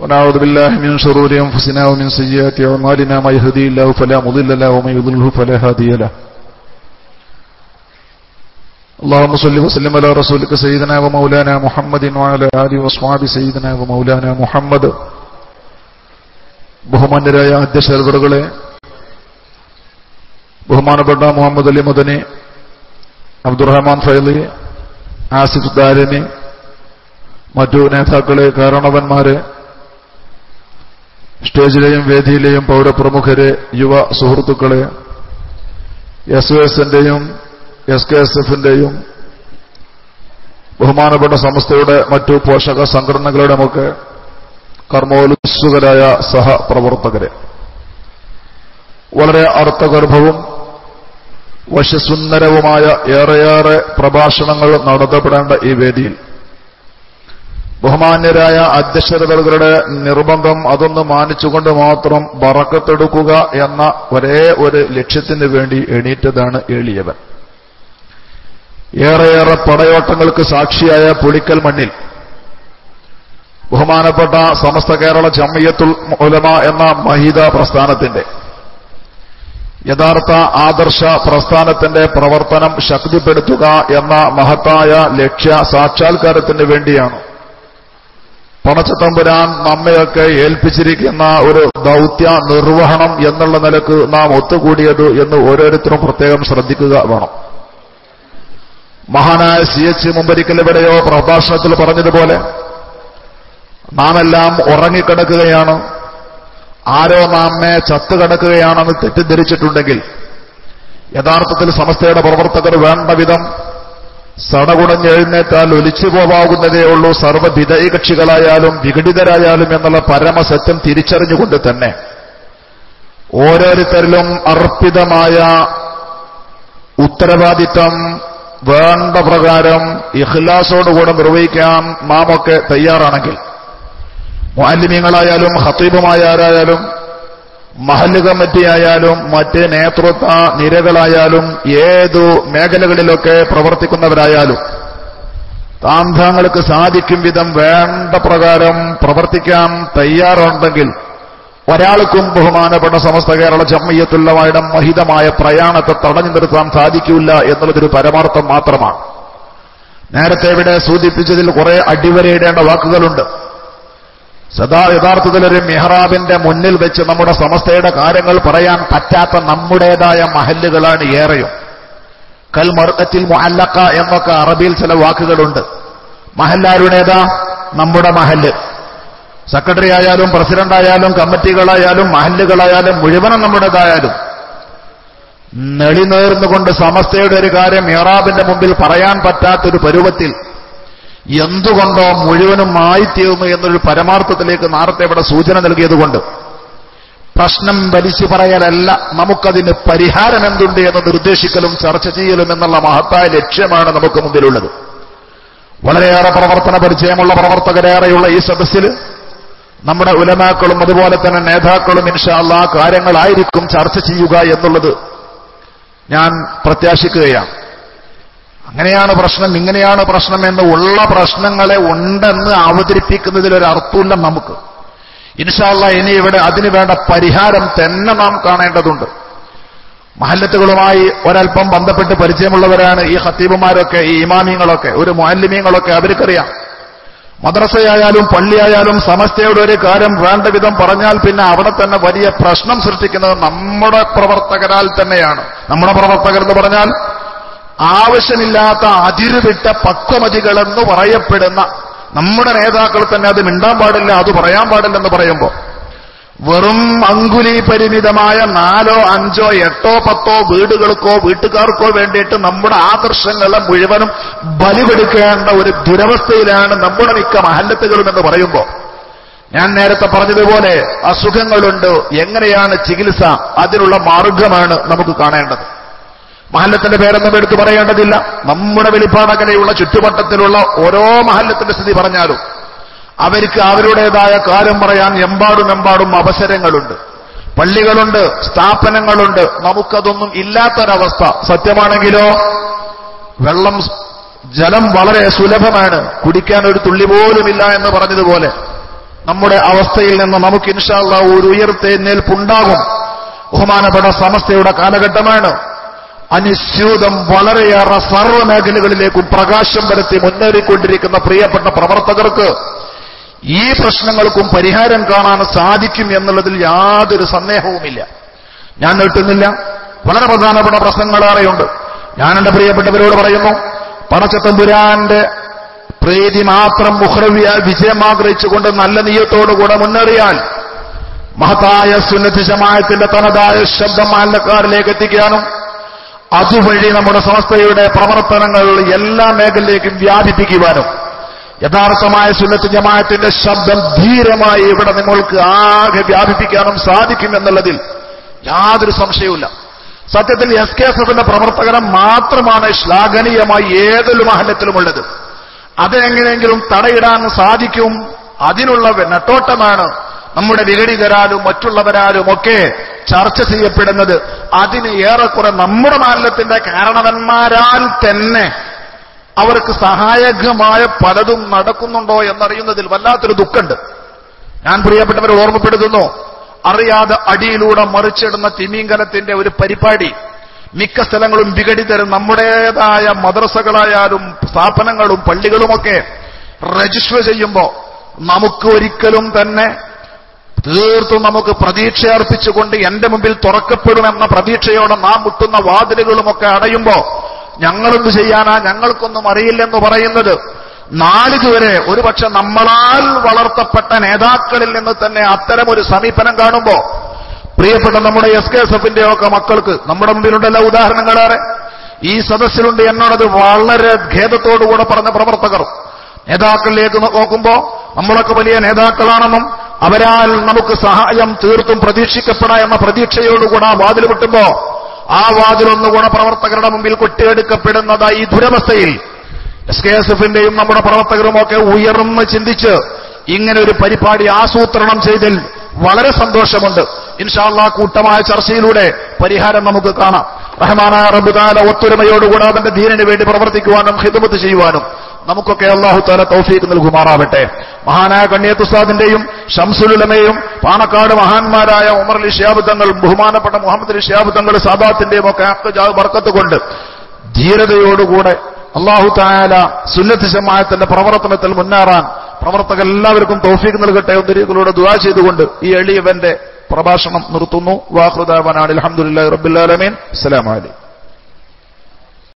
ونعوذ بالله من شرور أنفسنا ومن سيئات أعمالنا ما يهدي الله فلا مضل له ومن يضلله فلا هادي له اللهم صل وسلم على رسولك سيدنا ومولانا محمد وعلى آله وأصحابه سيدنا ومولانا محمد ബഹുമാന്യരായ അധ്യക്ഷകളെ ബഹുമാനപ്പെട്ട മുഹമ്മദ് അലി മദനി അബ്ദുറഹ്മാൻ ഫൈലി ആസിഫ് ദാരിനി മറ്റു നേതാക്കളെ കാരണവന്മാരെ സ്റ്റേജിലെയും വേദിയിലെയും പൗരപ്രമുഖരെ യുവ സുഹൃത്തുക്കളെ എസ് ഒ എസിന്റെയും എസ് കെ എസ് എഫിന്റെയും ബഹുമാനപ്പെട്ട സംസ്ഥയുടെ മറ്റു പോഷക സംഘടനകളുടെയുമൊക്കെ കർമ്മോത്സുകരായ സഹപ്രവർത്തകരെ. വളരെ അർത്ഥഗർഭവും വശ്യസുന്ദരവുമായ ഏറെയേറെ പ്രഭാഷണങ്ങൾ നടത്തപ്പെടേണ്ട ഈ വേദിയിൽ ബഹുമാന്യരായ അധ്യക്ഷതകളുടെ നിർബന്ധം അതൊന്ന് മാനിച്ചുകൊണ്ട് മാത്രം വറക്കത്തെടുക്കുക എന്ന ഒരേ ഒരു ലക്ഷ്യത്തിന് വേണ്ടി എണീറ്റതാണ് എളിയവൻ. ഏറെയേറെ പടയോട്ടങ്ങൾക്ക് സാക്ഷിയായ പുളിക്കൽ മണ്ണിൽ ബഹുമാനപ്പെട്ട സമസ്ത കേരള ജമ്മിയത്തുൽ ഉലമ എന്ന മഹിത പ്രസ്ഥാനത്തിന്റെ യഥാർത്ഥ ആദർശ പ്രസ്ഥാനത്തിന്റെ പ്രവർത്തനം ശക്തിപ്പെടുത്തുക എന്ന മഹത്തായ ലക്ഷ്യ സാക്ഷാത്കാരത്തിന് വേണ്ടിയാണ് പണച്ചത്തമ്പുരാൻ നമ്മയൊക്കെ ഏൽപ്പിച്ചിരിക്കുന്ന ഒരു ദൗത്യ നിർവഹണം എന്നുള്ള നിലയ്ക്ക് നാം ഒത്തുകൂടിയത് എന്ന് ഓരോരുത്തരും പ്രത്യേകം ശ്രദ്ധിക്കുക വേണം. മഹാനായ സി എച്ച് മുമ്പരിക്കൽ പ്രഭാഷണത്തിൽ പറഞ്ഞതുപോലെ നാമെല്ലാം ഉറങ്ങിക്കിടക്കുകയാണ്. ആരോ നാമെ ചത്തുകിടക്കുകയാണെന്ന് തെറ്റിദ്ധരിച്ചിട്ടുണ്ടെങ്കിൽ യഥാർത്ഥത്തിൽ സമസ്തയുടെ പ്രവർത്തകർ വേണ്ട വിധം സടകുടഞ്ഞെഴുന്നേറ്റാൽ ഒലിച്ചു പോവാകുന്നതേ ഉള്ളൂ. സർവവിധയ കക്ഷികളായാലും വിഘടിതരായാലും എന്നുള്ള പരമസത്യം തിരിച്ചറിഞ്ഞുകൊണ്ട് തന്നെ ഓരോരുത്തരിലും അർപ്പിതമായ ഉത്തരവാദിത്തം വേണ്ട പ്രകാരം ഇഖ്ലാസോടുകൂടെ നിർവഹിക്കാൻ നാമൊക്കെ തയ്യാറാണെങ്കിൽ മാലിന്യങ്ങളായാലും ഹത്തീബുമായാലും മഹല്ല് കമ്മിറ്റിയായാലും മറ്റ് നേതൃത്വ നിരകളായാലും ഏതു മേഖലകളിലൊക്കെ പ്രവർത്തിക്കുന്നവരായാലും താന്താങ്ങൾക്ക് സാധിക്കും വിധം വേണ്ട പ്രകാരം പ്രവർത്തിക്കാൻ തയ്യാറുണ്ടെങ്കിൽ ഒരാൾക്കും ബഹുമാനപ്പെട്ട സമസ്ത കേരള ജമ്മയ്യത്തുള്ളവയുടെ മഹിതമായ പ്രയാണത്തെ തടഞ്ഞു നിർത്താൻ സാധിക്കില്ല എന്നുള്ളതൊരു പരമാർത്ഥം മാത്രമാണ്. നേരത്തെ ഇവിടെ സൂചിപ്പിച്ചതിൽ കുറെ അടിവരയിടേണ്ട വാക്കുകളുണ്ട്. സദാ യഥാർത്ഥത്തിൽ ഒരു മെഹ്റാബിന്റെ മുന്നിൽ വെച്ച് നമ്മുടെ സമസ്തയുടെ കാര്യങ്ങൾ പറയാൻ പറ്റാത്ത നമ്മുടേതായ മഹല്ലുകളാണ് ഏറെയും. കൽ മർക്കത്തിൽ മുഅല്ലക്ക എന്നൊക്കെ അറബിയിൽ ചില വാക്കുകളുണ്ട്. മഹല്ലാരുടേതാ? നമ്മുടെ മഹല്ല്. സെക്രട്ടറി ആയാലും പ്രസിഡന്റ് ആയാലും കമ്മിറ്റികളായാലും മഹല്ലുകളായാലും മുഴുവനും നമ്മുടേതായാലും. നെളിനേർന്നുകൊണ്ട് സമസ്തയുടെ ഒരു കാര്യം മെഹ്റാബിന്റെ മുമ്പിൽ പറയാൻ പറ്റാത്തൊരു പരുവത്തിൽ എന്തുകൊണ്ടോ മുഴുവനും മായിത്തീർന്നു എന്നൊരു പരമാർത്ഥത്തിലേക്ക് നാർത്തെ ഇവിടെ സൂചന നൽകിയതുകൊണ്ട് പ്രശ്നം വലിച്ചു പറയലല്ല നമുക്കതിന് പരിഹാരം എന്തുണ്ട് എന്ന് നിർദ്ദേശിക്കലും ചർച്ച ചെയ്യലും എന്നുള്ള മഹത്തായ ലക്ഷ്യമാണ് നമുക്ക് മുമ്പിലുള്ളത് വളരെയേറെ പ്രവർത്തന പരിചയമുള്ള പ്രവർത്തകരേറെയുള്ള ഈ സദസ്സിൽ നമ്മുടെ ഉലമാക്കളും അതുപോലെ തന്നെ നേതാക്കളും ഇൻഷാല്ല കാര്യങ്ങളായിരിക്കും ചർച്ച ചെയ്യുക എന്നുള്ളത് ഞാൻ പ്രത്യാശിക്കുകയാണ്. അങ്ങനെയാണ് പ്രശ്നം ഇങ്ങനെയാണ് പ്രശ്നം എന്ന് ഉള്ള പ്രശ്നങ്ങളെ ഉണ്ടെന്ന് അവതരിപ്പിക്കുന്നതിൽ ഒരു അർത്ഥമില്ല നമുക്ക്. ഇൻഷാല്ല ഇനി ഇവിടെ അതിനു വേണ്ട പരിഹാരം തന്നെ നാം കാണേണ്ടതുണ്ട്. മഹല്ലത്തുകളുമായി ഒരൽപ്പം ബന്ധപ്പെട്ട് പരിചയമുള്ളവരാണ് ഈ ഹത്തീബുമാരൊക്കെ ഈ ഇമാമിങ്ങളൊക്കെ ഒരു മുഹല്ലിമീങ്ങളൊക്കെ അവർക്കറിയാം. മദ്രസയായാലും പള്ളിയായാലും സമസ്തയുടെ ഒരു കാര്യം വേണ്ട വിധം പറഞ്ഞാൽ പിന്നെ അവിടെ തന്നെ വലിയ പ്രശ്നം സൃഷ്ടിക്കുന്നത് നമ്മുടെ പ്രവർത്തകരാൽ തന്നെയാണ്. നമ്മുടെ പ്രവർത്തകർ എന്ന് പറഞ്ഞാൽ ആവശ്യമില്ലാത്ത അതിരുവിട്ട പക്വമതികളെന്ന് പറയപ്പെടുന്ന നമ്മുടെ നേതാക്കൾ തന്നെ അത് മിണ്ടാൻ പാടില്ല അത് പറയാൻ പാടില്ലെന്ന് പറയുമ്പോൾ വെറും അങ്കുലി പരിമിതമായ നാലോ അഞ്ചോ എട്ടോ പത്തോ വീടുകൾക്കോ വീട്ടുകാർക്കോ വേണ്ടിയിട്ട് നമ്മുടെ ആദർശങ്ങളെ മുഴുവനും ബലിപെടുക്കേണ്ട ഒരു ദുരവസ്ഥയിലാണ് നമ്മുടെ മിക്ക മഹല്ലത്തുകളും എന്ന് പറയുമ്പോൾ ഞാൻ നേരത്തെ പറഞ്ഞതുപോലെ അസുഖങ്ങളുണ്ട് എങ്ങനെയാണ് ചികിത്സ? അതിനുള്ള മാർഗമാണ് നമുക്ക് കാണേണ്ടത്. മഹല്ലത്തിന്റെ പേരൊന്നും എടുത്തു പറയേണ്ടതില്ല. നമ്മുടെ വെളിപ്പാടകനെയുള്ള ചുറ്റുവട്ടത്തിലുള്ള ഓരോ മഹല്ലത്തിന്റെ സ്ഥിതി പറഞ്ഞാലും അവർക്ക് അവരുടേതായ കാര്യം പറയാൻ എമ്പാടും എമ്പാടും അവസരങ്ങളുണ്ട്. പള്ളികളുണ്ട് സ്ഥാപനങ്ങളുണ്ട്. നമുക്കതൊന്നും ഇല്ലാത്തൊരവസ്ഥ. സത്യമാണെങ്കിലോ? വെള്ളം ജലം വളരെ സുലഭമാണ്. കുടിക്കാൻ ഒരു തുള്ളി പോലുമില്ല എന്ന് പറഞ്ഞതുപോലെ നമ്മുടെ അവസ്ഥയിൽ നിന്ന് നമുക്ക് ഇൻഷാല്ല ഒരു ഉയർത്തെഴുന്നേൽപ്പുണ്ടാകും. ബഹുമാനപ്പെട്ട സമസ്തയുടെ കാലഘട്ടമാണ്. അനുസ്യൂതം വളരെയേറെ സർവ മേഖലകളിലേക്കും പ്രകാശം വരുത്തി മുന്നേറിക്കൊണ്ടിരിക്കുന്ന പ്രിയപ്പെട്ട പ്രവർത്തകർക്ക് ഈ പ്രശ്നങ്ങൾക്കും പരിഹാരം കാണാൻ സാധിക്കും എന്നുള്ളതിൽ യാതൊരു സന്ദേഹവുമില്ല. ഞാൻ നീട്ടുന്നില്ല. വളരെ പ്രധാനപ്പെട്ട പ്രശ്നങ്ങളേറെയുണ്ട് ഞാൻ എന്റെ പ്രിയപ്പെട്ടവരോട് പറയുന്നു പടച്ചത്തമ്പുരാന്റെ പ്രീതി മാത്രം മുഹ്രവിയാൽ വിജയം ആഗ്രഹിച്ചുകൊണ്ട് നല്ല നീയത്തോടുകൂടെ മുന്നേറിയാൽ മഹത്തായ ജമായത്തിന്റെ തനതായ ശബ്ദം മാലക്കാരിലേക്ക് എത്തിക്കാനും അതുവഴി നമ്മുടെ സംസ്ഥയുടെ പ്രവർത്തനങ്ങൾ എല്ലാ മേഖലയിലേക്കും വ്യാപിപ്പിക്കുവാനും യഥാർത്ഥമായ സുന്നത്ത് ജമാഅത്തിന്റെ ശബ്ദം ധീരമായി ഇവിടെ നിങ്ങൾക്ക് ആകെ വ്യാപിപ്പിക്കാനും സാധിക്കും എന്നുള്ളതിൽ യാതൊരു സംശയവുമില്ല. സത്യത്തിൽ എസ് കെ എസ് എഫിന്റെ പ്രവർത്തകനം മാത്രമാണ് ശ്ലാഘനീയമായി ഏതൊരു മഹലത്തിലുമുള്ളത് അതെങ്ങനെയെങ്കിലും തടയിടാൻ സാധിക്കും. അതിനുള്ള നെട്ടോട്ടമാണ് നമ്മുടെ വിഘടിതരാലും മറ്റുള്ളവരാലും ഒക്കെ ചർച്ച ചെയ്യപ്പെടുന്നത്. അതിന് ഏറെക്കുറെ നമ്മുടെ മാലിന്യത്തിന്റെ കാരണവന്മാരാൽ തന്നെ അവർക്ക് സഹായകമായ പലതും നടക്കുന്നുണ്ടോ എന്നറിയുന്നതിൽ വല്ലാത്തൊരു ദുഃഖമുണ്ട്. ഞാൻ പ്രിയപ്പെട്ടവരെ ഓർമ്മപ്പെടുത്തുന്നു. അറിയാതെ അടിയിലൂടെ മറിച്ചിടുന്ന തിമീങ്കലത്തിന്റെ ഒരു പരിപാടി. മിക്ക സ്ഥലങ്ങളും വിഘടിതരും നമ്മുടേതായ മദ്രസകളായാലും സ്ഥാപനങ്ങളും പള്ളികളുമൊക്കെ രജിസ്റ്റർ ചെയ്യുമ്പോൾ നമുക്ക് ഒരിക്കലും തന്നെ തീർത്തും നമുക്ക് പ്രതീക്ഷ അർപ്പിച്ചുകൊണ്ട് എന്റെ മുമ്പിൽ തുറക്കപ്പെടുമെന്ന പ്രതീക്ഷയോടെ നാം മുട്ടുന്ന വാതിലുകളുമൊക്കെ അടയുമ്പോ ഞങ്ങളൊന്ന് ചെയ്യാനാ? ഞങ്ങൾക്കൊന്നും അറിയില്ലെന്ന് പറയുന്നത്. നാളിതുവരെ ഒരുപക്ഷെ നമ്മളാൽ വളർത്തപ്പെട്ട നേതാക്കളിൽ നിന്ന് തന്നെ അത്തരം ഒരു സമീപനം കാണുമ്പോ പ്രിയപ്പെട്ട നമ്മുടെ എസ് കെ എസ് എഫിന്റെ ഒക്കെ മക്കൾക്ക് നമ്മുടെ മുമ്പിലുണ്ടല്ലോ ഉദാഹരണങ്ങളേറെ. ഈ സദസ്സിലുണ്ട് എന്നോടത് വളരെ ഖേദത്തോടുകൂടെ പറഞ്ഞ പ്രവർത്തകർ. നേതാക്കളിലേക്ക് നോക്കുമ്പോ നമ്മളൊക്കെ വലിയ നേതാക്കളാണെന്നും അവരാൽ നമുക്ക് സഹായം തീർത്തും പ്രതീക്ഷിക്കപ്പെടാ എന്ന പ്രതീക്ഷയോടുകൂടെ ആ വാതിൽ വിട്ടുമ്പോ ആ വാതിലൊന്ന് ഗുണപ്രവർത്തകരുടെ മുമ്പിൽ കൊട്ടിയെടുക്കപ്പെടുന്നതായി ഈ ദുരവസ്ഥയിൽ. എസ് കെ എസ് എഫിന്റെയും നമ്മുടെ പ്രവർത്തകരുമൊക്കെ ഉയർന്ന് ചിന്തിച്ച് ഇങ്ങനെ ഒരു പരിപാടി ആസൂത്രണം ചെയ്തതിൽ വളരെ സന്തോഷമുണ്ട്. ഇൻഷാല്ലാ കൂട്ടമായ ചർച്ചയിലൂടെ പരിഹാരം നമുക്ക് കാണാം. റഹ്മാനായ റബുദാല ഒത്തൊരുമയോടുകൂടാതെ ധീരന് വേണ്ടി പ്രവർത്തിക്കുവാനും ഹിതമത്ത് ചെയ്യുവാനും. നമുക്കൊക്കെ അള്ളാഹു താല തൗഫീഖ് നൽകുമാറാവട്ടെ. മഹാനായ കണ്ണിയത്തുസാദിന്റെയും ഷംസുലുലമയും പാണക്കാട് മഹാന്മാരായ ഉമർ അലി ഷിയാബ് തങ്ങൾ ബഹുമാനപ്പെട്ട മുഹമ്മദ് അലി ഷിയാബ് തങ്ങൾ സാദാത്തിന്റെയും ഒക്കെ ബർക്കത്ത് കൊണ്ട് ധീരതയോടുകൂടെ അള്ളാഹു തായാല സുന്നത്ത് ജമാഅത്തിന്റെ പ്രവർത്തനത്തിൽ മുന്നേറാൻ പ്രവർത്തകർ എല്ലാവർക്കും തൗഫീഖ് നൽകട്ടെ ഒന്നിരികളോട് ദുവാ ചെയ്തുകൊണ്ട് ഈ എളിയവന്റെ പ്രഭാഷണം നിർത്തുന്നു. വാഹൃദാവനാണ് അലഹമുല്ലാ റബ്ബുല്ലാലമീൻ അസ്സലാമലൈക്കും